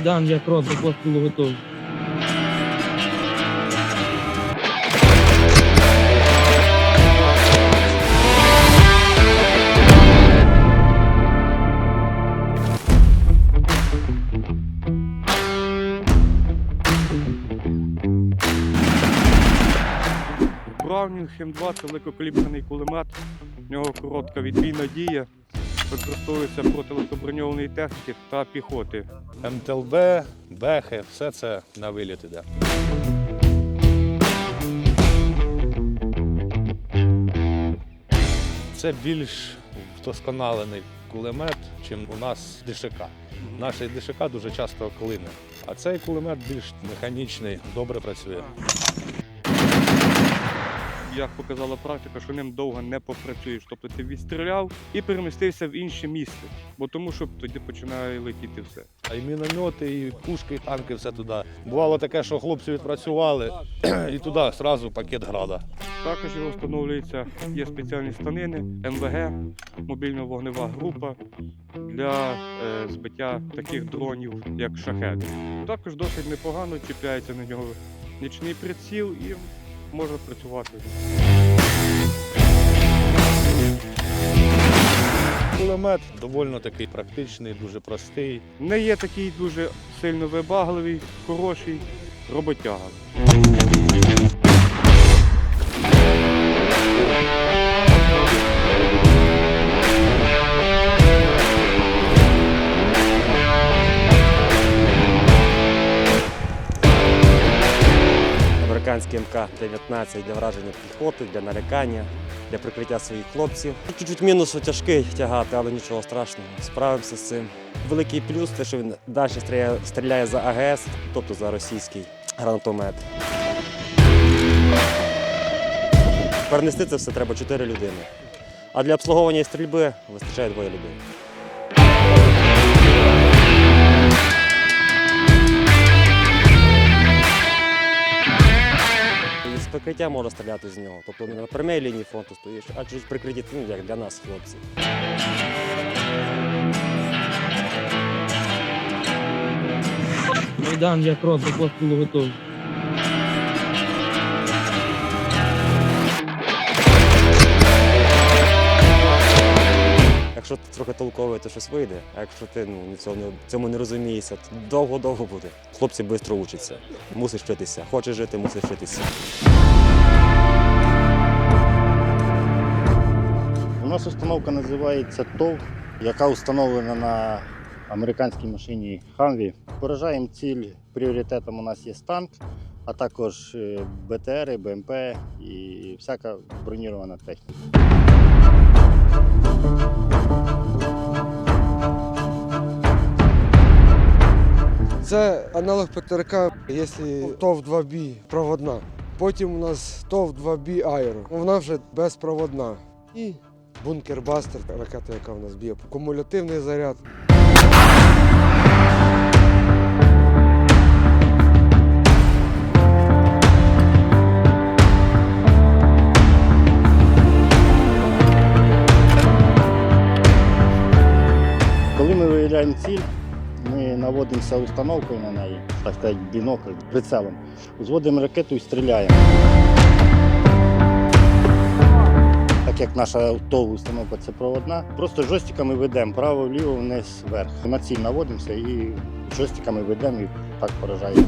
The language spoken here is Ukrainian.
Майдан як до пострілу готовий. Браунінг М2 це великокаліберний кулемет. В нього коротка відбійна дія. Використовується проти легкоброньованої техніки та піхоти. МТЛБ, бехи, все це на виліт іде. Це більш вдосконалений кулемет, чим у нас ДШК. Наш ДШК дуже часто клине, а цей кулемет більш механічний, добре працює. Як показала практика, що ним довго не попрацюєш. Тобто ти відстріляв і перемістився в інше місце, бо тому що тоді починає летіти все. А і міномети, і пушки, і танки, все туди. Бувало таке, що хлопці відпрацювали, і туди одразу пакет града. Також його встановлюється, є спеціальні станини, МВГ, мобільна вогнева група для е, збиття таких дронів, як шахеди. Також досить непогано чіпляється на нього нічний приціл і можна працювати. Кулемет доволі такий практичний, дуже простий. Не є такий дуже сильно вибагливий, хороший роботяга. Американський МК-19 для враження піхоти, для налякання, для прикриття своїх хлопців. Чуть-чуть мінус тяжкий тягати, але нічого страшного. Справимося з цим. Великий плюс те, що він далі стріляє, за АГС, тобто за російський гранатомет. Перенести це все треба 4 людини. А для обслуговування і стрільби вистачає двоє людей. Прикриття може стріляти з нього. Тобто не на прямій лінії фронту стоїш, а чуть прикриті, ну, як для нас, хлопці. Майдан як рот готовий. Якщо ти трохи толковий, то щось вийде. А якщо ти ну, ні в цьому, не розумієшся, то довго-довго буде. Хлопці швидко учаться. Мусиш вчитися. Хочеш жити, мусиш вчитися. У нас установка називається ТОВ, яка встановлена на американській машині Хамві. Поражаємо ціль. Пріоритетом у нас є танк, а також е, БТРи, БМП і всяка бронірована техніка. Аналог ПТРК, якщо ТОВ 2B проводна. Потім у нас ТОВ 2B Аеро. Вона вже безпроводна. І бункер Бастер, ракета, яка в нас б'є. Кумулятивний заряд. Коли ми виявляємо ціль, ми наводимося установкою на неї, так сказати, бінокль, прицелом. Зводимо ракету і стріляємо. Так як наша ТОВ установка це проводна, просто жостиками ведемо право, вліво, вниз, вверх. На ціль наводимося і жостиками ведемо і так поражаємо.